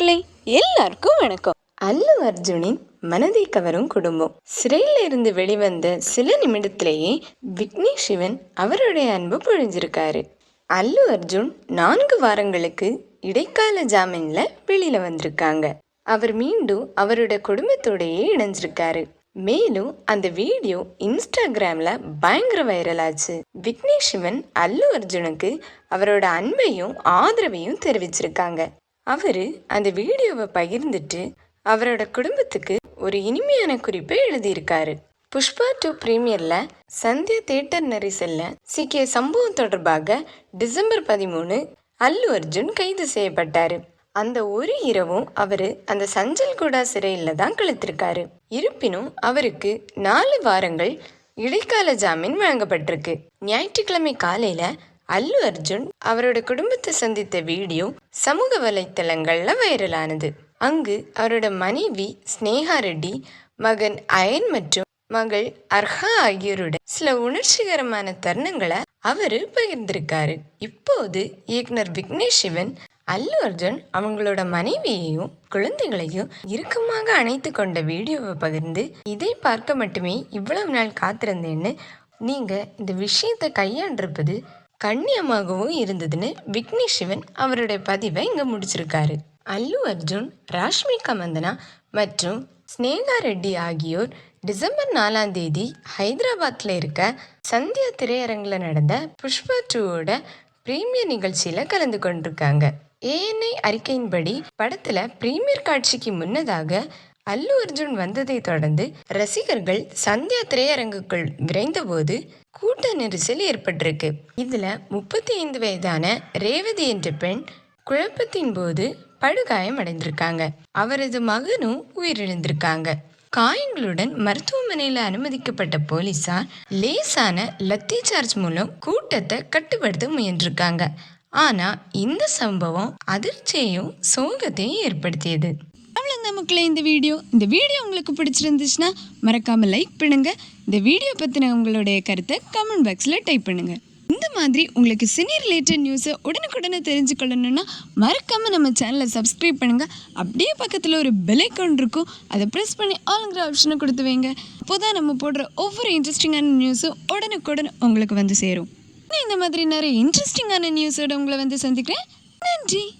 மக்களே எல்லாருக்கும் வணக்கம். அல்லு அர்ஜுனின் மனதை கவரும் குடும்பம். சிறையில் இருந்து வெளிவந்த சில நிமிடத்திலேயே விக்னேஷ் சிவன் அவருடைய அன்பு பொழிஞ்சிருக்காரு. அல்லு அர்ஜுன் நான்கு வாரங்களுக்கு இடைக்கால ஜாமீன்ல வெளியில வந்திருக்காங்க. அவர் மீண்டும் அவரோட குடும்பத்தோடையே இணைஞ்சிருக்காரு. மேலும் அந்த வீடியோ இன்ஸ்டாகிராம்ல பயங்கர வைரல் ஆச்சு. விக்னேஷ் சிவன் அல்லு அர்ஜுனுக்கு அவரோட அன்பையும் ஆதரவையும் தெரிவிச்சிருக்காங்க. அவர் அந்த வீடியோவை பகிர்ந்துட்டு அவரோட குடும்பத்துக்கு ஒரு இனிமையான குறிப்பை எழுதியிருக்காரு. புஷ்பா டூ பிரீமியரில் சந்தியா தேட்டர் நெரிசல்ல சிக்கிய சம்பவம் தொடர்பாக டிசம்பர் பதிமூணு அல்லு அர்ஜுன் கைது செய்யப்பட்டாரு. அந்த ஒரு இரவும் அவரு அந்த சஞ்சல்கூடா சிறையில் தான் கழித்திருக்காரு. இருப்பினும் அவருக்கு நாலு வாரங்கள் இடைக்கால ஜாமீன் வழங்கப்பட்டிருக்கு. ஞாயிற்றுக்கிழமை காலையில அல்லு அர்ஜுன் அவரோட குடும்பத்தை சந்தித்த வீடியோ சமூக வலைத்தளங்கள்ல வைரலானது. அங்கு அவரோட மனைவி ஸ்னேகா ரெட்டி மகன் அயன் மற்றும் மகள் அர்ஹா ஆகியோருடன் சில உணர்ச்சிகரமான தருணங்களை அவரு பகிர்ந்திருக்காரு. இப்போது இயக்குனர் விக்னேஷ் சிவன் அல்லு அர்ஜுன் அவங்களோட மனைவியையும் குழந்தைகளையும் இறுக்கமாக அணைத்து கொண்ட வீடியோவை பகிர்ந்து இதை பார்க்க மட்டுமே இவ்வளவு நாள் காத்திருந்தேன்னு நீங்க இந்த விஷயத்தை கையாண்டிருப்பது கண்ணியமாகவும் இருந்ததுன்னு விக்னேஷ் சிவன் அவருடைய பதிவை இங்க முடிச்சிருக்காரு. அல்லு அர்ஜுன் ராஷ்மிகா மந்தனா மற்றும் ஸ்னேகா ரெட்டி ஆகியோர் டிசம்பர் நாலாம் தேதி ஹைதராபாத்தில் இருக்க சந்தியா திரையரங்கில் நடந்த புஷ்பா டூவோட பிரீமியர் நிகழ்ச்சியில் கலந்து கொண்டிருக்காங்க. ஏஎன்ஐ அறிக்கையின்படி படத்தில் பிரீமியர் காட்சிக்கு முன்னதாக அல்லு அர்ஜுன் வந்ததை தொடர்ந்து ரசிகர்கள் சந்தியா திரையரங்குக்குள் விரைந்தபோது கூட்ட நெரிசல் ஏற்பட்டிருக்கு. இதுல முப்பத்தி ஐந்து வயதான ரேவதி என்ற பெண் குழப்பத்தின் போது படுகாயம் அடைந்திருக்காங்க. அவரது மகனும் உயிரிழந்திருக்காங்க. காயங்களுடன் மருத்துவமனையில் அனுமதிக்கப்பட்ட போலீசார் லேசான லத்தி சார்ஜ் மூலம் கூட்டத்தை கட்டுப்படுத்த முயன்றிருக்காங்க. ஆனா இந்த சம்பவம் அதிர்ச்சியையும் சோகத்தையும் ஏற்படுத்தியது. அவ்வளோதான் மக்களே இந்த வீடியோ. இந்த வீடியோ உங்களுக்கு பிடிச்சிருந்துச்சுன்னா மறக்காமல் லைக் பண்ணுங்கள் இந்த வீடியோ பற்றின உங்களுடைய கருத்தை கமெண்ட் பாக்ஸில் டைப் பண்ணுங்கள் இந்த மாதிரி உங்களுக்கு சினி ரிலேட்டட் நியூஸை உடனுக்குடனே தெரிஞ்சுக்கொள்ளணும்னா மறக்காமல் நம்ம சேனலை சப்ஸ்கிரைப் பண்ணுங்கள் அப்படியே பக்கத்தில் ஒரு பெல் இருக்கும். அதை ப்ரெஸ் பண்ணி ஆளுங்கிற ஆப்ஷனை கொடுத்து வைங்க. அப்போதான் நம்ம போடுற ஒவ்வொரு இன்ட்ரெஸ்டிங்கான நியூஸும் உடனுக்குடன் உங்களுக்கு வந்து சேரும். நான் இந்த மாதிரி நிறைய இன்ட்ரெஸ்டிங்கான நியூஸோட உங்களை வந்து சந்திக்கிறேன். நன்றி.